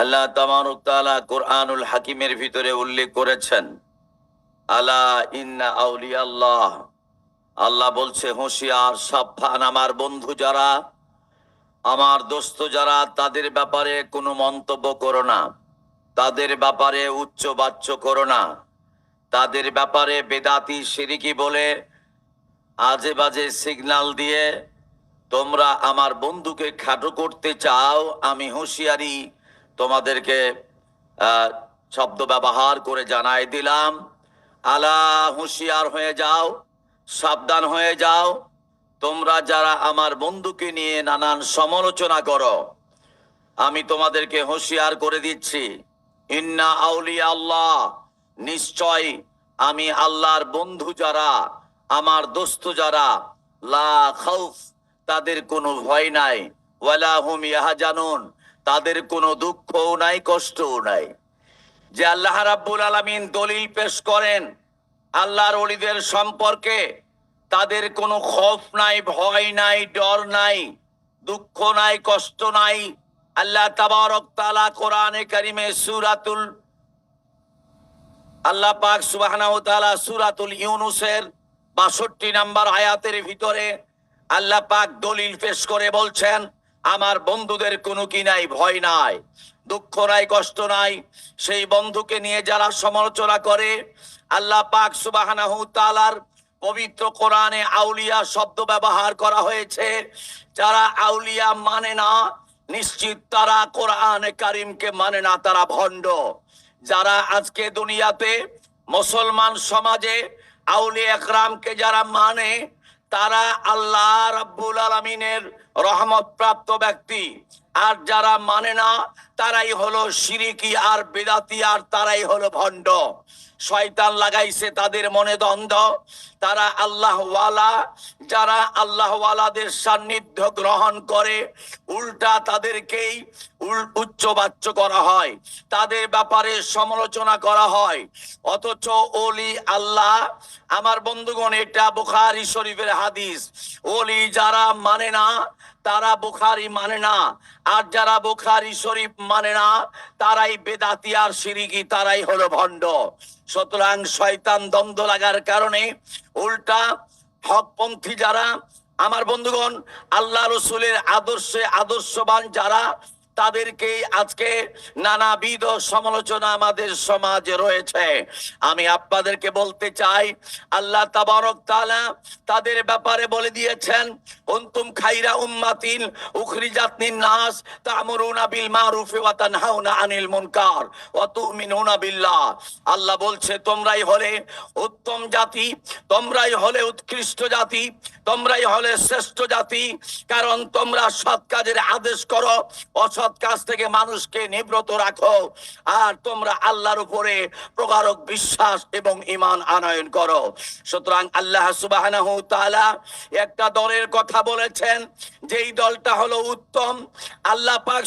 আল্লাহ তামানুক তাআলা কোরআনুল হাকিমের ভিতরে উল্লেখ করেছেন, আলা ইন্না আউলিয়া আল্লাহ আল্লাহ বলছে, হুঁশিয়ার, সাবধান আমার বন্ধু যারা, আমার দোস্ত যারা, তাদের ব্যাপারে কোনো মন্তব্য করো না। তাদের ব্যাপারে উচ্চ বাচ্য করো না। তাদের ব্যাপারে বেদাতি সিরিকি বলে আজে বাজে সিগন্যাল দিয়ে তোমরা আমার বন্ধুকে খাটো করতে চাও, আমি হুঁশিয়ারি তোমাদেরকে শব্দ ব্যবহার করে জানাই দিলাম। আলা হুঁশিয়ার হয়ে যাও, সাবধান হয়ে যাও। তোমরা যারা আমার বন্ধুকে নিয়ে নানান সমালোচনা করো, আমি তোমাদেরকে হুঁশিয়ার করে দিচ্ছি। ইন্না আউলিয়া আল্লাহ, নিশ্চয় আমি আল্লাহর বন্ধু যারা, আমার দোস্ত যারা, লা খাউফ, তাদের কোনো ভয় নাই। ওয়ালা হুম ইয়াহজানুন তাদের কোনো দুঃখও নাই, কষ্টও নাই। যে আল্লাহ রাব্বুল আলামিন দলিল পেশ করেন, আল্লাহর ওলিদের সম্পর্কে তাদের কোনো খৌফ নাই, ভয় নাই, ডর নাই, দুঃখ নাই, কষ্ট নাই। আল্লাহ তাবারক তাআলা কোরআনে কারিমে সূরাতুল, আল্লাহ পাক সুবহানাহু সূরাতুল ইউনুসের 62 নাম্বার আয়াতের ভিতরে আল্লাহ পাক দলিল পেশ করে বলছেন আমার বন্ধুদের কোনো কি নাই, ভয় নাই, দুঃখ নাই, কষ্ট নাই। সেই বন্ধুকে নিয়ে যারা সমালোচনা করে, আল্লাহ পাক তাআলার পবিত্র কোরআনে আউলিয়া শব্দ ব্যবহার করা হয়েছে, যারা আউলিয়া মানে না, নিশ্চিত তারা কোরআনে কারিমকে মানে না, তারা ভণ্ড। যারা আজকে দুনিয়াতে মুসলমান সমাজে আউলি একরামকে যারা মানে তারা আল্লাহ রাব্বুল আলমিনের রহমত প্রাপ্ত ব্যক্তি। আর যারা মানে না, তারাই হলো সিরিকি আর বেদাতি, আর তারাই হলো ভণ্ড। শয়তান লাগাইছে তাদের মনে দ্বন্দ্ব। তারা আল্লাহ ওয়ালা যারা আল্লাহ ওয়ালাদের সান্নিধ্য গ্রহণ করে, উল্টা তাদেরকেই উচ্চবাচ্য করা হয়। তাদের ব্যাপারে সমালোচনা করা হয়। অথচ ওলি আল্লাহ, আমার বন্ধুগণ, এটা বুখারি শরীফের হাদিস। ওলি যারা মানে না তারা বুখারি মানে না। আর যারা বুখারি শরীফ মানে না, তারাই বেদাতি আর সিরিকি তারাই হলো ভণ্ড। সুতরাং শয়তান দ্বন্দ্ব লাগার কারণে উল্টা হকপন্থী যারা, আমার বন্ধুগণ, আল্লাহ রসুলের আদর্শে আদর্শবান যারা তাদেরকে আজকে নানাবিধ সমালোচনা আমাদের সমাজে রয়েছে। আমি আপনাদেরকে বলতে চাই, আল্লাহ তাবারক তাআলা তাদের ব্যাপারে বলে দিয়েছেন, কুনতুম খাইরা উম্মাতিন উখরিজাত নাস বিল ওয়া তানহাউনা আনিল মুনকার ওয়া তু'মিনুনা বিল্লাহ। আল্লাহ বলছে, তোমরাই হলে উত্তম জাতি, তোমরাই হলে উৎকৃষ্ট জাতি, তোমরাই হলে শ্রেষ্ঠ জাতি, কারণ তোমরা সৎ কাজের আদেশ করো, অসৎ কাজ থেকে মানুষকে নিব্রত রাখো আর তোমরা আল্লাহর উপরে প্রকারক বিশ্বাস এবং ইমান আনয়ন করো। সুতরাং আল্লাহ সুবাহ একটা দলের কথা বলেছেন, যেই দলটা হলো উত্তম। আল্লাহ পাক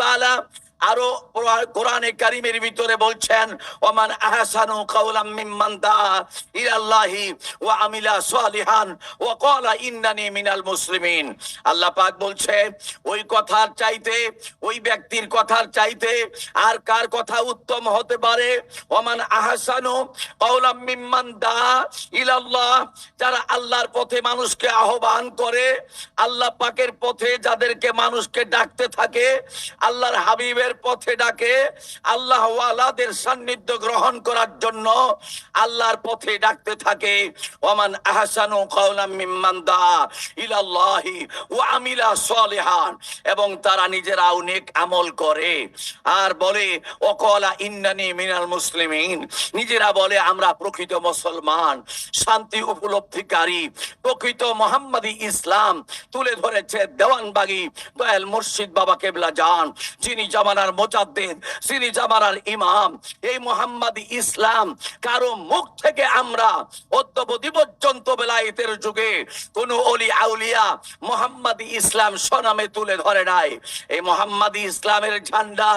তাআলা আরও কোরআ- কোরআনে কারিমের ভিতরে বলছেন, ওমান আহসানু কাওলাম মিম্মান দা ইলাল্লাহি ওয়া আমিলা সালিহান ওয়া ক্বালা ইন্নানি মিনাল মুসলিমিন। আল্লাহ পাক বলছে, ওই কথার চাইতে, ওই ব্যক্তির কথার চাইতে আর কার কথা উত্তম হতে পারে? ওমান আহসানু কাওলাম মিম্মান দা ইলাল্লাহ, যারা আল্লাহর পথে মানুষকে আহ্বান করে, আল্লাহ পাকের পথে যাদেরকে মানুষকে ডাকতে থাকে, আল্লাহর হাবিবের পথে ডাকে, আল্লাহ ওয়ালাদের সান্নিধ্য গ্রহণ করার জন্য আল্লাহর পথে ডাকতে থাকে। ওমান আহসানু কাওলাম মিম্মান দা ইলাল্লাহি ওয়া আমিলা সালিহান। এবং তারা নিজেরাও নেক আমল করে। আর বলে ওকলা ইন্নানি মিনাল মুসলিমিন। নিজেরা বলে, আমরা প্রকৃত মুসলমান, শান্তি উপলব্ধিকারী, প্রকৃত মোহাম্মদী ইসলাম। তুলে ধরেছে দেওয়ানবাগি দয়াল মুর্শিদ বাবা কেবলা যান যিনি জামানার মোজাদ্দিন যিনি জামানার ইমাম। এই মোহাম্মদ ইসলাম কারও মুখ থেকে আমরা অদ্যবধি পর্যন্ত বেলায়েতের যুগে কোন অলি আউলিয়া মোহাম্মদী ইসলাম সনামে তুলে ধরে নাই। এই মোহাম্মদ ইসলামের ঝান্ডা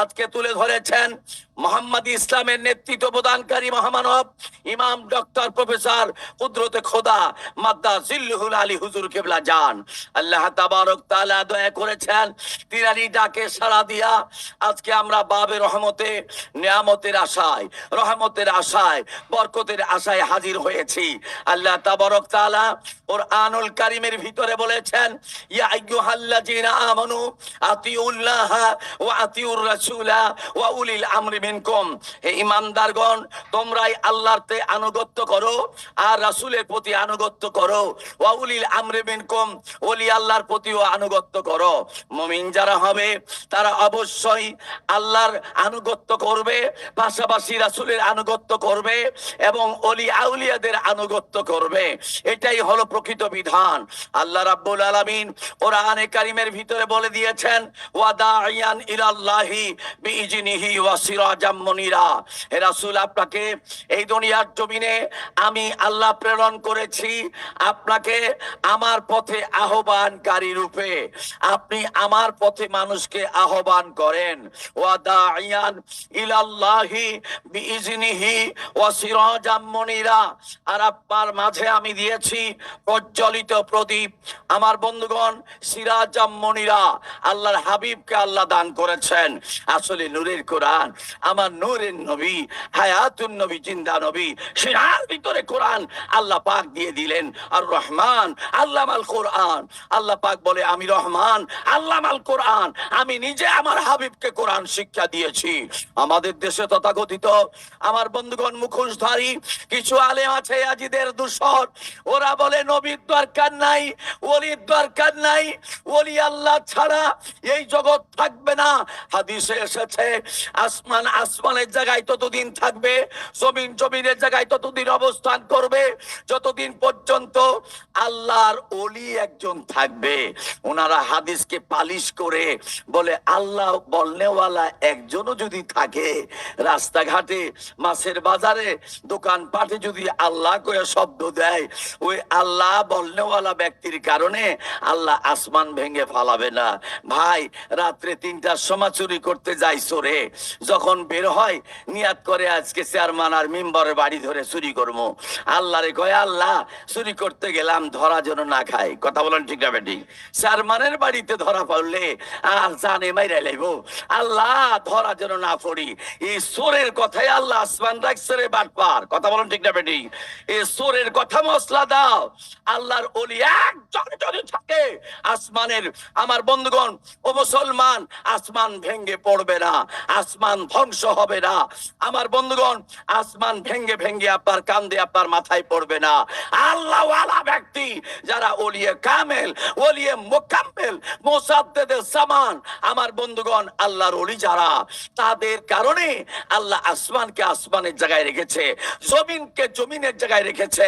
আজকে তুলে ধরেছেন মোহাম্মদ ইসলামের নেতৃত্ব প্রদানকারী মহামানব, ইমাম, ডক্টর, প্রফেসর, কুদরতে খোদা, মাদ্দা জিল্লুহুল আলী হুজুর কেবলা যান আল্লাহ তাবারক তাআলা দয়া করেছেন তিরানি ডাকে সাড়া দিয়া আজকে আমরা বাবে রহমতে, নিয়ামতের আশায়, রহমতের আশায়, বরকতের আশায় হাজির হয়েছি। আল্লাহ তাবারক তাআলা ওর আনুল কারিমের ভিতরে বলেছেন, ইয়া আইয়ুহাল্লাযীনা আমানু আতিউল্লাহ ওয়া আতিউর রাসূলা ওয়া উলিল আমরি মিনকুম হে ঈমানদারগণ তোমরাই আনুগত্য করো আর রাসূলের প্রতি আনুগত্য করো। মিনকুম, ওলি আল্লাহর প্রতিও আনুগত্য করো। মুমিন যারা হবে, তারা অবশ্যই আল্লাহর আনুগত্য করবে, পাশাপাশি রাসূলের আনুগত্য করবে এবং অলি আউলিয়াদের আনুগত্য করবে। এটাই হলো প্রকৃত বিধান। আল্লাহ রাব্বুল আলামিন কোরআনে কারিমের ভিতরে বলে দিয়েছেন ওয়াদাইয়ান ইলাল্লাহি বিইজনিহি ওয়া সিরাজাম মুনিরা হে রাসূল আপনাকে এই দুনিয়ার জমিনে আমি আল্লাহ প্রেরণ করেছি। আপনাকে আমার পথে আহ্বানকারী রূপে আপনি আমার পথে মানুষকে আহ্বান করেন। ইলাল্লাহি বিইজনিহি ওয়া আর আপনার মাঝে আমি দিয়েছি প্রজ্বলিত প্রদীপ। আমার বন্ধুগণ, সিরাজাম মনিরা, আল্লাহর হাবিবকে আল্লাহ দান করেছেন। আসলে নূরের কোরআন আমার নূরের নবী, হায়াতুন নবী, জিন্দা নবী সিরার ভিতরে কোরআন আল্লাহ পাক দিয়ে দিলেন। আর রহমান আল্লাহ আল কোরআন। আল্লাহ পাক বলে, আমি রহমান আল্লাহ আল কোরআন। আমি নিজে আমার হাবিবকে কোরআন শিক্ষা দিয়েছি। আমাদের দেশে তথাকথিত আমার বন্ধুগণ মুখোশধারী, কিছু আলেম আছে আজিদের দূষর ওরা বলে, নবীর দরকার নাই, ওলির দরকার নাই, ওলি আল্লাহ ছাড়া এই জগৎ থাকবে না। হাদিসে এসেছে, আসমান আসমানের জায়গায় ততদিন থাকবে, জমিন জমিনের জায়গায় ততদিন অবস্থান করবে, যতদিন পর্যন্ত আল্লাহর ওলি একজন থাকবে। ওনারা হাদিসকে পালিশ করে বলে, আল্লাহ বলনেওয়ালা একজনও যদি থাকে, রাস্তাঘাটে, মাছের বাজারে দোকান পাটে যদি আল্লাহ করে শব্দ দেয়, ওই আল্লাহ বলনেওয়ালা ব্যক্তির কারণে আল্লাহ আসমান ভেঙে ফালাবে না। ভাই, রাত্রে তিনটার সময় চুরি করতে যাই চোরে যখন বের হয়, নিয়াত করে আজকে চেয়ারম্যান আর মেম্বারের বাড়ি ধরে চুরি করব আল্লাহ রে কয়, আল্লাহ, চুরি করতে গেলাম, ধরা যেন না খাই। কথা বলেন ঠিক না, বেটি? চেয়ারম্যানের বাড়িতে ধরা পড়লে আর জানে মাইরা লাইব। আল্লাহ, ধরা যেন না পড়ি। এই সোরের কথাই আল্লাহ আসমান রাখছে রে বাটপার কথা বলেন ঠিক না, বেটি? এই সোরের কথা মশলা দাও। আল্লাহর ওলি একজন যদি থাকে, আসমানের, আমার বন্ধুগণ, ও মুসলমান, আসমান ভেঙ্গে পড়বে না। আসমান ধ্বংস হবে না। আমার বন্ধুগণ, আসমান ভেঙ্গে ভেঙ্গে আপনার কান্দে আপনার মাথায় পড়বে না। আল্লাহ ব্যক্তি যারা ওলিয়ে কামেল, ওলিয়ে মোকাম্মেল, মোসাদ্দেদের সামান। আমার বন্ধুগণ, আল্লাহর ওলি যারা, তাদের কারণে আল্লাহ আসমানকে আসমানের জায়গায় রেখেছে, জমিনকে জমিনের জায়গায় রেখেছে।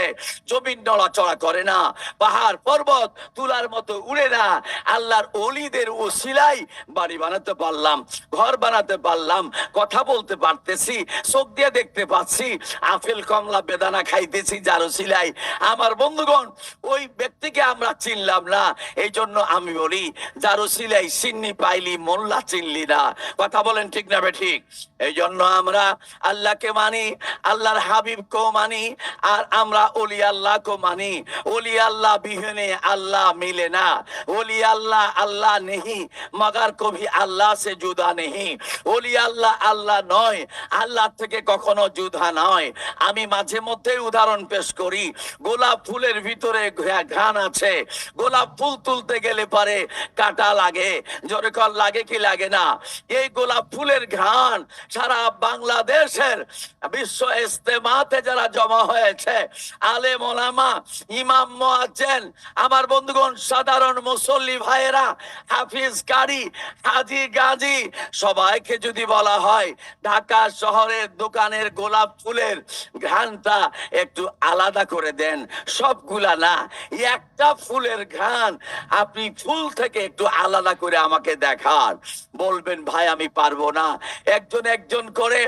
জমিন নড়াচড়া করে না, পাহাড়, পর্বত তুলার মতো উড়ে না। আল্লাহর অলিদের ওসিলাই বাড়ি বানাতে পারলাম, ঘর বানাতে পারলাম, কথা বলতে পারতেছি, চোখ দিয়ে দেখতে পাচ্ছি, আপেল, কমলা, বেদানা খাইতেছি যার ওসিলাই আমার বন্ধুগণ, ওই ব্যক্তিকে আমরা চিনলাম না এই জন্য আমি বলি যার ওসিলাই সিন্নি পাইলি, মোল্লা চিনলি না। কথা বলেন ঠিক না ঠিক এই জন্য আমরা আল্লাহকে মানি, আল্লাহর হাবিবকেও মানি, আর আমরা ওলি আল্লাহকে মানি। ওলি আল্লাহ বিহনে আল্লাহ মিলে না। ওলি আল্লাহ আল্লাহ নেহি, মগার কবি আল্লাহ সে জুদা নেহি। ওলি আল্লাহ আল্লাহ নয়, আল্লাহ থেকে কখনো জুদা নয়। আমি মাঝে মধ্যে উদাহরণ পেশ করি, গোলাপ ফুলের ভিতরে ঘ্রাণ আছে। গোলাপ ফুল তুলতে গেলে পারে কাটা লাগে, জোরে কর, লাগে কি লাগে না? এই গোলাপ ফুলের ঘ্রাণ সারা বাংলাদেশের বিশ্ব ইস্তেমাতে যারা জমা হয়েছে আলে মোলামা ইমাম মোয়াজ্জেন, আমার বন্ধুগণ, সাধারণ মুসল্লি ভাইয়েরা, হাফিজ, কারি, হাজি, গাজী, সবাইকে যদি বলা হয় ঢাকা শহরের দোকানের গোলাপ ফুলের ঘ্রাণটা একটু আলাদা করে দেন। সবগুলা না, একটা ফুলের ঘ্রাণ আপনি ফুল থেকে একটু আলাদা করে আমাকে দেখান। বলবেন, ভাই, আমি পারব না। একজন একজন করে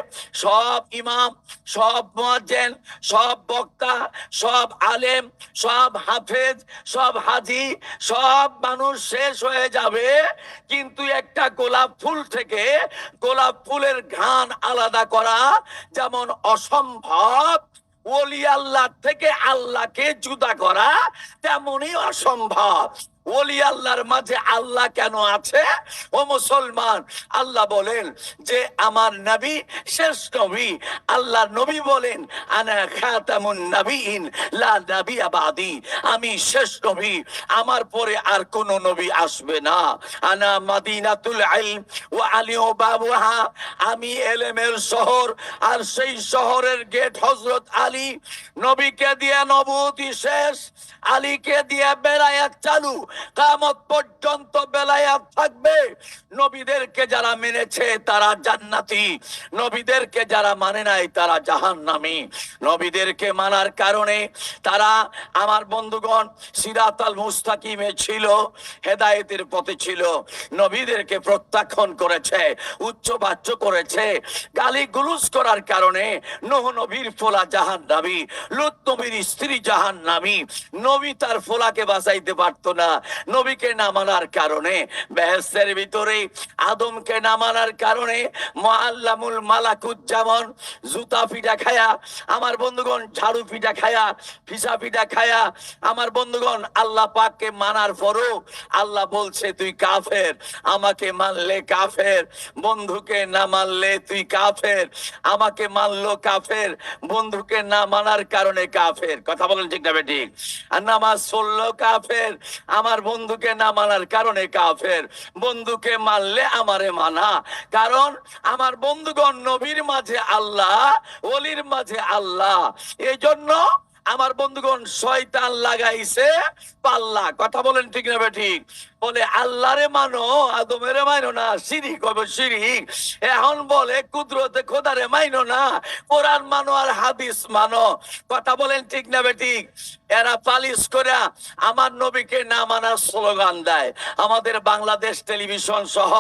সব ইমাম, সব মুয়াজ্জিন, সব বক্তা, সব আলেম, সব হাফেজ, সব হাজি, সব মানুষ শেষ হয়ে যাবে। কিন্তু একটা গোলাপ ফুল থেকে গোলাপ ফুলের ঘান আলাদা করা যেমন অসম্ভব ওলি আল্লাহ থেকে আল্লাহকে জুদা করা তেমনই অসম্ভব। ওলি আল্লাহর মাঝে আল্লাহ কেন আছে? ও মুসলমান, আল্লাহ বলেন যে আমার নবী শেষ নবী। আল্লাহ নবী বলেন, আনা খাতামুন নবীন লা নবী আবাদি আমি শেষ নবী, আমার পরে আর কোন নবী আসবে না। আনা মাদিনাতুল ইলম ওয়া আলিউ বাবুহা। আমি এলেমের শহর, আর সেই শহরের গেট হযরত আলী। নবীকে দিয়ে নবুতি শেষ, আলীকে দিয়ে বেলায়াত চালু। কামত পর্যন্ত বেলায়াত থাকবে। নবীদেরকে যারা মেনেছে তারা জান্নাতি। নবীদেরকে যারা মানে নাই তারা জাহান্নামী। নবীদেরকে মানার কারণে তারা আমার বন্ধুগণ সিরাত আল মুস্তাকিমে ছিল, হেদায়েতের পথে ছিল। নবীদেরকে প্রত্যাখ্যান করেছে উচ্চবাচ্য করেছে, গালি গুলুস করার কারণে নোহ নবীর ফোলা জাহান নামী লুত নবীর স্ত্রী জাহান নামী নবী তার ফোলাকে বাঁচাইতে পারতো না নবীকে না মানার কারণে বেহেস্তের ভিতরে আদমকে না মানার কারণে মোয়াল্লামুল মালাকুজ্জামান জুতা পিঠা খায়া, আমার বন্ধুগণ ঝাড়ু পিঠা খায়া, ফিসা পিঠা খায়া, আমার বন্ধুগণ আল্লাহ পাককে মানার পরও আল্লাহ বলছে, তুই কাফের, আমাকে মানলে কাফের, বন্ধুকে না মানলে তুই কাফের, আমাকে মানলো কাফের, বন্ধুকে না মানার কারণে কাফের। কথা বলেন ঠিক না ঠিক? আর নামাজ পড়ল কাফের, আমার বন্ধুকে না মানার কারণে কাফের। বন্ধুকে মানলে আমারে মানা। কারণ আমার বন্ধুগণ নবীর মাঝে আল্লাহ, ওলির মাঝে আল্লাহ। এই জন্য আমার বন্ধুগণ শয়তান লাগাইছে পাল্লা। কথা বলেন ঠিক না ঠিক? বলে, আল্লাহরে মানো, আদমেরে মাইনো না শিরিক হবে শিরিক এখন বলে, কুদরতে খোদারে মাইনো না, কোরআন মানো আর হাদিস মানো। কথা বলেন ঠিক না ঠিক এরা পালিশ করে আমার নবীকে না মানার স্লোগান দেয়। আমাদের বাংলাদেশ টেলিভিশন সহ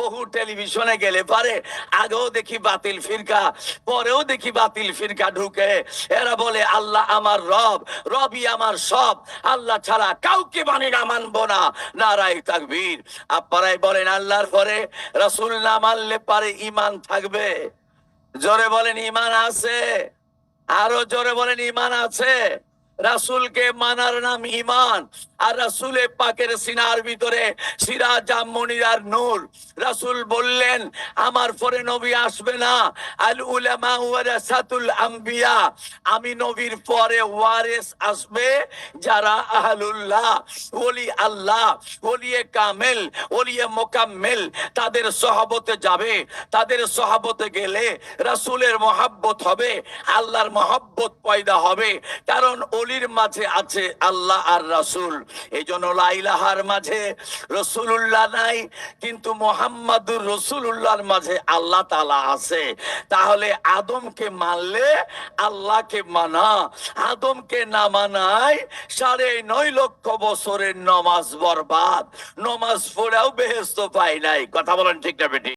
বহু টেলিভিশনে গেলে পারে, আগেও দেখি বাতিল ফিরকা, পরেও দেখি বাতিল ফিরকা ঢুকে। এরা বলে, আল্লাহ আমার রব, রবই আমার সব, আল্লাহ ছাড়া কাউকে মানি না মানবো না নারাই তাকবীর। আপনারাই বলেন, আল্লাহর পরে রাসূল না মানলে পারে ইমান থাকবে। জোরে বলেন ইমান আছে। আরও জোরে বলেন ইমান আছে। রাসূলকে মানার নাম ইমান আর রাসূলে পাকের সিনার ভিতরে সিরাজ মনিরার নূর। রাসূল বললেন, আমার পরে নবী আসবে না। আল উলামা ওয়ারাসাতুল আম্বিয়া, আমি নবীর পরে ওয়ারিস আসবে যারা আহলুল্লাহ, ওলি আল্লাহ, ওলিয়ে কামেল, ওলিয়ে মোকাম্মেল। তাদের সহবতে যাবে, তাদের সহবতে গেলে রাসূলের মহাব্বত হবে, আল্লাহর মহাব্বত পয়দা হবে। কারণ অলির মাঝে আছে আল্লাহ আর রাসূল। এই জন্য লাইলাহার মাঝে রসুল্লাহ নাই, কিন্তু মোহাম্মদুর রসুল্লাহর মাঝে আল্লাহ তালা আছে। তাহলে আদমকে মানলে আল্লাহকে মানা, আদমকে না মানায় সাড়ে নয় লক্ষ বছরের নমাজ বরবাদ। নমাজ পড়েও বেহেস্ত পাই নাই। কথা বলেন ঠিক না বেটি